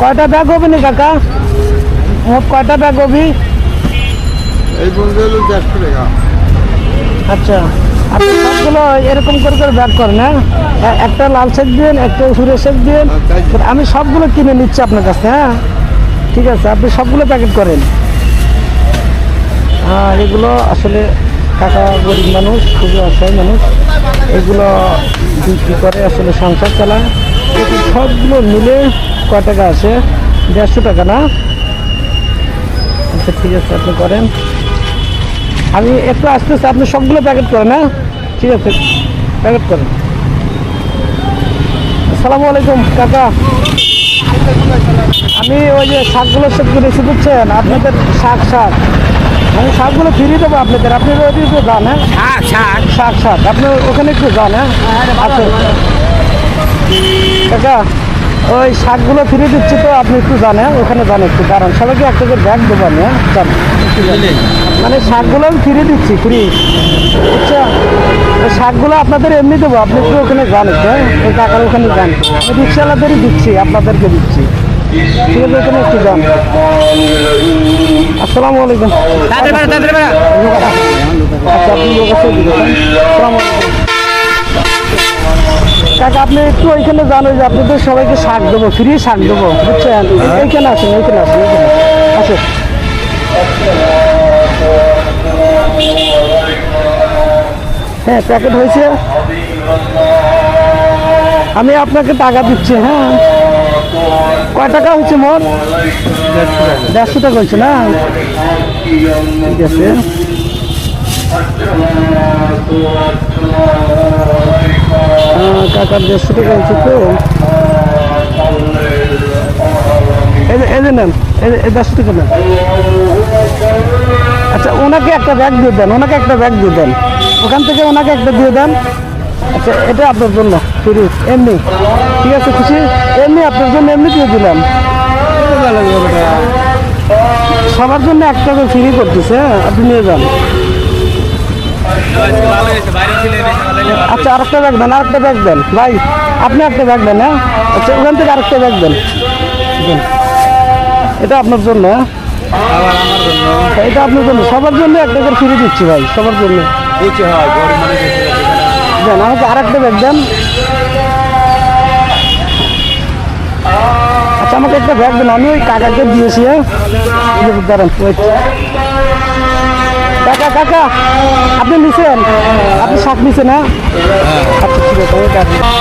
কয়টা ব্যাগ হবে না কাকা? মোট কয়টা ব্যাগ হবে? এই বলতে হলো দেড়শো টাকা। আচ্ছা আপনি সবগুলো এরকম করে করে ব্যাগ করেন হ্যাঁ? একটা লাল শেক দিন একটা সুরের শেক দিন আমি সবগুলো কিনে নিচ্ছি আপনার কাছে হ্যাঁ? ঠিক আছে আপনি সবগুলো প্যাকেট করেন। হ্যাঁ এগুলো আসলে কাকা গরিব মানুষ খুবই অসহায় মানুষ। এগুলো বিক্রি করে আসলে সংসার চালায়। সবগুলো মিলে কয় টাকা আছে? দেড়শো টাকা না? আচ্ছা ঠিক আছে আপনি করেন। আমি একটু আসতেছি আপনি সবগুলো প্যাকেট করেন হ্যাঁ? ঠিক আছে প্যাকেট করেন। আসসালামু আলাইকুম কাকা। আমি ওই যে শাকগুলো সব কিনেছি বুঝছেন? আপনাদের শাক শাক। আমি শাকগুলো ফিরিয়ে দেবো আপনাদের। আপনি ওই একটু যান হ্যাঁ? শাক। শাক শাক। আপনি ওখানে একটু যান হ্যাঁ? আচ্ছা। কাকা ওই শাকগুলো ফিরে দিচ্ছি তো আপনি একটু জানেন ওখানে জানেন একটু। দাঁড়ান সবাইকে একটা করে ব্যাগ দেবো আমি হ্যাঁ। মানে শাকগুলো আমি ফিরে দিচ্ছি ফ্রি। আচ্ছা ওই শাকগুলো আপনাদের এমনি দেবো আপনি একটু ওখানে যান একটু হ্যাঁ? ওই কাকার ওখানে যান। আমি রিক্সাওয়ালাদেরই দিচ্ছি আপনাদেরকে দিচ্ছি। ঠিক আছে ওখানে একটু যান। আসসালামু আলাইকুম। আচ্ছা আপনি আসসালামু আলাইকুম। কাকা আপনি একটু ওইখানে ওই যে আপনাদের সবাইকে শাক দেবো, ফ্রি শাক দেবো, বুঝছেন? এইখানে আসেন এইখানে আসেন এইখানে আসেন। হ্যাঁ প্যাকেট হয়েছে। আমি আপনাকে টাকা দিচ্ছি হ্যাঁ। কয় টাকা হয়েছে মোট? দেড়শো টাকা হয়েছে না? ঠিক আছে। হ্যাঁ, কাকার দেড়শো টাকা হয়েছে তো। নেন আচ্ছা ওনাকে একটা ব্যাগ দিয়ে দেন ওনাকে একটা ব্যাগ দিয়ে দেন। ওখান থেকে ওনাকে একটা দিয়ে দেন। আচ্ছা এটা আপনার জন্য এমনি। ঠিক আছে খুশি? এমনি আপনার জন্য এমনি দিয়ে সবার জন্য একটা ফ্রি করতেছে হ্যাঁ আপনি নিয়ে যান। আচ্ছা আরেকটা ব্যাগ দেন আরেকটা ব্যাগ দেন। ভাই আপনি একটা ব্যাগ দেন হ্যাঁ? আচ্ছা ওখান থেকে আরেকটা ব্যাগ দেন। এটা আপনার জন্য হ্যাঁ? আচ্ছা, এটা আপনার জন্য। সবার জন্য একটা করে ফ্রি দিচ্ছি ভাই সবার জন্য। দেন আমাকে আরেকটা ব্যাগ দেন। আচ্ছা আমাকে একটা ব্যাগ দেন আমি ওই কাকাকে দিয়েছি হ্যাঁ? দাঁড়ান কাকা কাকা আপনি নিছেন আপনি শাক নিছেন হ্যাঁ আচ্ছা ঠিক আছে।